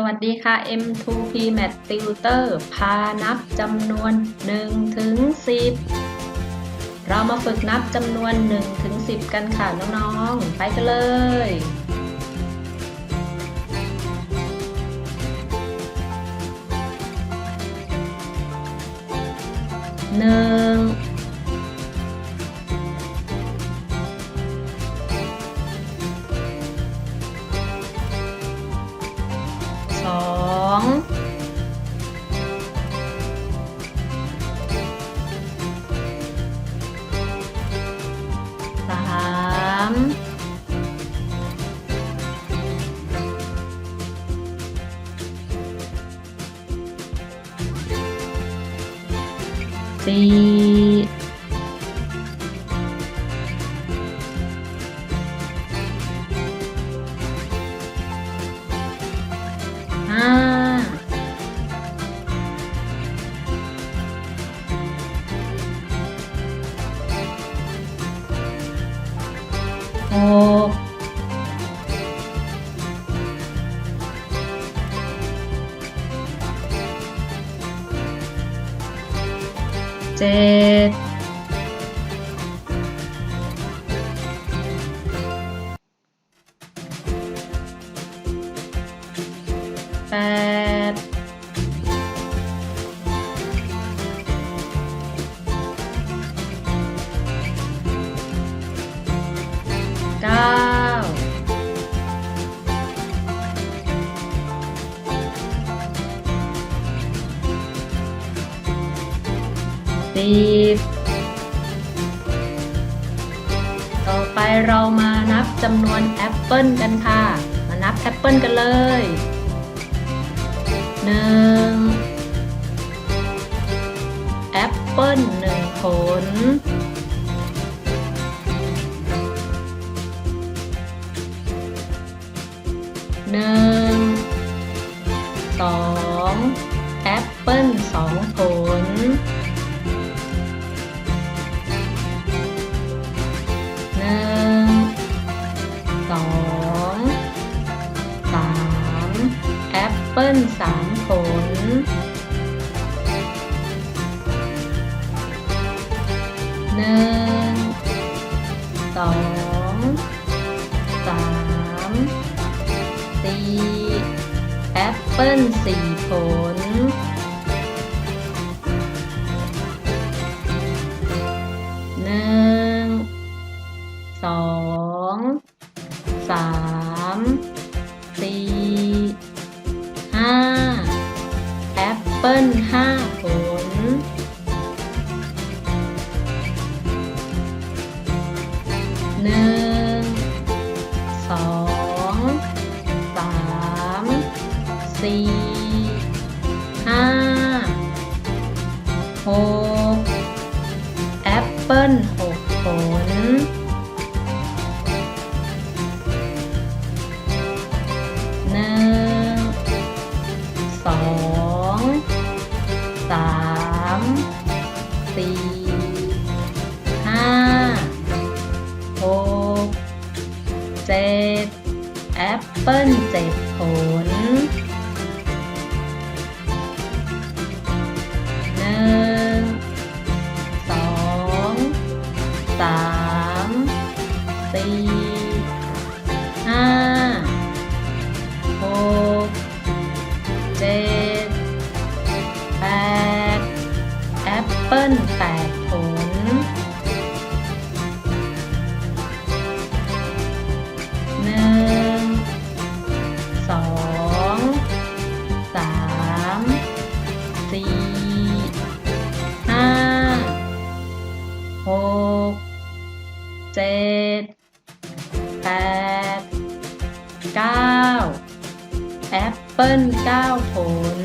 สวัสดีค่ะ M2P Math Tutor พานับจำนวน 1 ถึง 10 เรามาฝึกนับจำนวน 1 ถึง 10 กันค่ะน้องๆ ไปกันเลยหนึ่ง สามสี่ห้า หกเเก้าสิบต่อไปเรามานับจำนวนแอปเปิลกันค่ะ มานับแอปเปิลกันเลยหนึ่งแอปเปิลหนึ่งผล หนึ่งสองแอปเปิ้ลสองผล หนึ่งสองสามแอปเปิ้ลสามผล หนึ่ง ปเปิ้ลสี่ผล หนึ่ง สอง สาม สี่ ห้า แอปเปิ้ลห้า สี่ห้าหกแอปเปิลหกผลหนึ่งสองสามสี่ห้าหกเจ็ดแอปเปิลเจ็ดผล กเจ็ดแปดเก้าแอปเปิลเก้าผล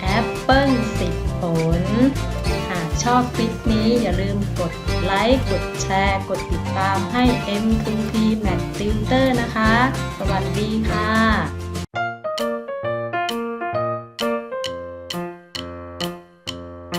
แอปเปิ้ลสิบผล หากชอบคลิปนี้อย่าลืมกดไลค์ กดแชร์ กดติดตามให้ M2P Math Tutor นะคะ สวัสดีค่ะ